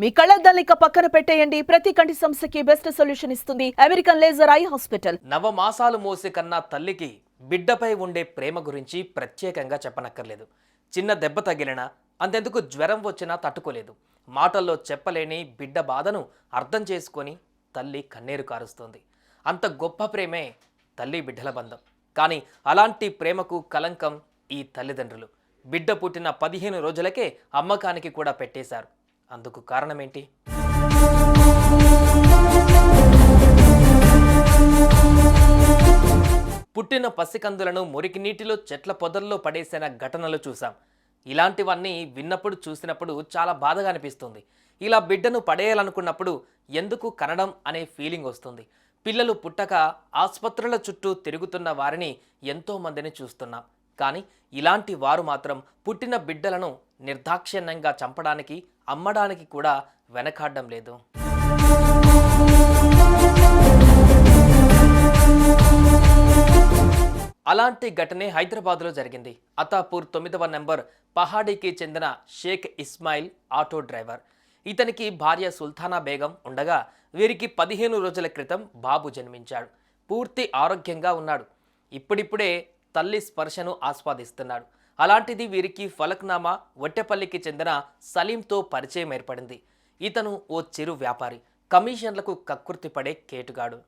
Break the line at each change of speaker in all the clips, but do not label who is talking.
మీ కళ్ళద్దాలిక పక్కన పెట్టేయండి. ప్రతి కంటి సమస్యకి బెస్ట్ సొల్యూషన్ ఇస్తుంది. American laser eye hospital.
నవ మాసాలు మోసి కన్నా తల్లికి బిడ్డపై ఉండే ప్రేమ గురించి ప్రత్యేకంగా చెప్పనక్కర్లేదు. చిన్న దెబ్బ తగిలినా అంతెందుకు జ్వరం వచ్చినా తట్టుకోలేదు. మాటల్లో చెప్పలేని బిడ్డ బాధను అర్థం చేసుకొని తల్లి కన్నీరు కారుస్తుంది. అంత గొప్ప ప్రేమే తల్లి బిడ్డల బంధం. కానీ అలాంటి ప్రేమకు కలంకం ఈ తల్లిదండ్రులు. బిడ్డ పుట్టిన పదిహేను రోజులకే అమ్మకానికి కూడా పెట్టేశారు. అందుకు కారణం ఏంటి పుట్టిన పసికందులను మురికి నీటిలో చెట్ల పొదల్లో పడేసిన ఘటనలు చూసాం ఇలాంటివన్నీ విన్నప్పుడు చూసినప్పుడు చాలా బాధగా అనిపిస్తుంది. ఇలా బిడ్డను పడేయాలనుకున్నప్పుడు ఎందుకు కనడం అనే ఫీలింగ్ వస్తుంది. పిల్లలు పుట్టక ఆసుపత్రుల చుట్టూ తిరుగుతున్న వారిని ఎంతోమందిని చూస్తున్నాం. కానీ ఇలాంటి వారు మాత్రం పుట్టిన బిడ్డలను నిర్దాక్షిణ్యంగా చంపడానికి అమ్మడానికి కూడా వెనకాడడం లేదు. అలాంటి ఘటనే హైదరాబాద్లో జరిగింది. అతాపూర్ తొమ్మిదవ నెంబర్ పహాడీకి చెందిన షేక్ ఇస్మాయిల్ ఆటో డ్రైవర్. ఇతనికి భార్య సుల్తానా బేగం ఉండగా వీరికి పదిహేను రోజుల క్రితం బాబు జన్మించాడు. పూర్తి ఆరోగ్యంగా ఉన్నాడు. ఇప్పుడిప్పుడే తల్లి స్పర్శను ఆస్వాదిస్తున్నాడు. అలాంటిది వీరికి ఫలక్నామా వట్టెపల్లికి చెందిన సలీంతో పరిచయం ఏర్పడింది. ఇతను ఓ చిరు వ్యాపారి కమిషన్లకు కక్కుర్తిపడే కేటుగాడు.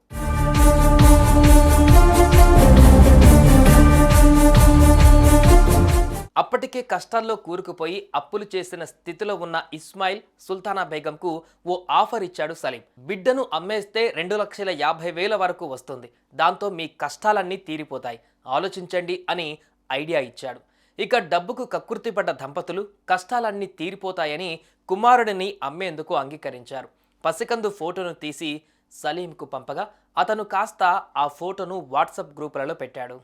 అప్పటికే కష్టాల్లో కూరుకుపోయి అప్పులు చేసిన స్థితిలో ఉన్న ఇస్మాయిల్ సుల్తానా బేగంకు ఓ ఆఫర్ ఇచ్చాడు సలీం. బిడ్డను అమ్మేస్తే రెండు లక్షల యాభై వేల వరకు వస్తుంది. దాంతో మీ కష్టాలన్నీ తీరిపోతాయి. ఆలోచించండి అని ఐడియా ఇచ్చాడు. ఇక డబ్బుకు కక్కుర్తిపడ్డ దంపతులు కష్టాలన్నీ తీరిపోతాయని కుమారుడిని అమ్మేందుకు అంగీకరించారు. పసికందు ఫోటోను తీసి సలీంకు పంపగా అతను కాస్త ఆ ఫోటోను వాట్సాప్ గ్రూపులలో పెట్టాడు.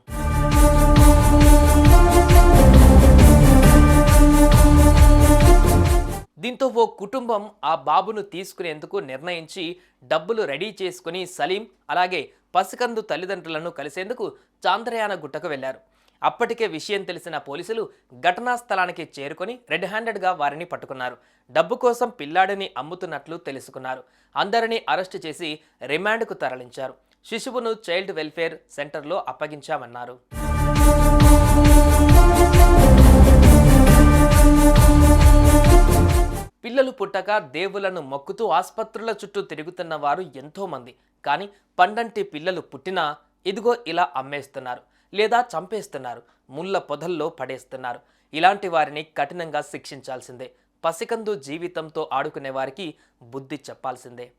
దీంతో ఓ కుటుంబం ఆ బాబును తీసుకునేందుకు నిర్ణయించి డబ్బులు రెడీ చేసుకుని సలీం అలాగే పసికందు తల్లిదండ్రులను కలిసేందుకు చాంద్రయాన గుట్టకు వెళ్ళారు అప్పటికే విషయం తెలిసిన పోలీసులు ఘటనా స్థలానికి చేరుకొని రెడ్ హ్యాండెడ్గా వారిని పట్టుకున్నారు. డబ్బు కోసం పిల్లాడిని అమ్ముతున్నట్లు తెలుసుకున్నారు. అందరినీ అరెస్టు చేసి రిమాండ్కు తరలించారు. శిశువును చైల్డ్ వెల్ఫేర్ సెంటర్లో అప్పగించామన్నారు. పిల్లలు పుట్టక దేవులను మొక్కుతూ ఆసుపత్రుల చుట్టూ తిరుగుతున్న వారు ఎంతోమంది. కానీ పండంటి పిల్లలు పుట్టినా ఇదిగో ఇలా అమ్మేస్తున్నారు. లేదా చంపేస్తున్నారు ముళ్ళ పొదల్లో పడేస్తున్నారు. ఇలాంటి వారిని కఠినంగా శిక్షించాల్సిందే. పసికందు జీవితంతో ఆడుకునే వారికి బుద్ధి చెప్పాల్సిందే.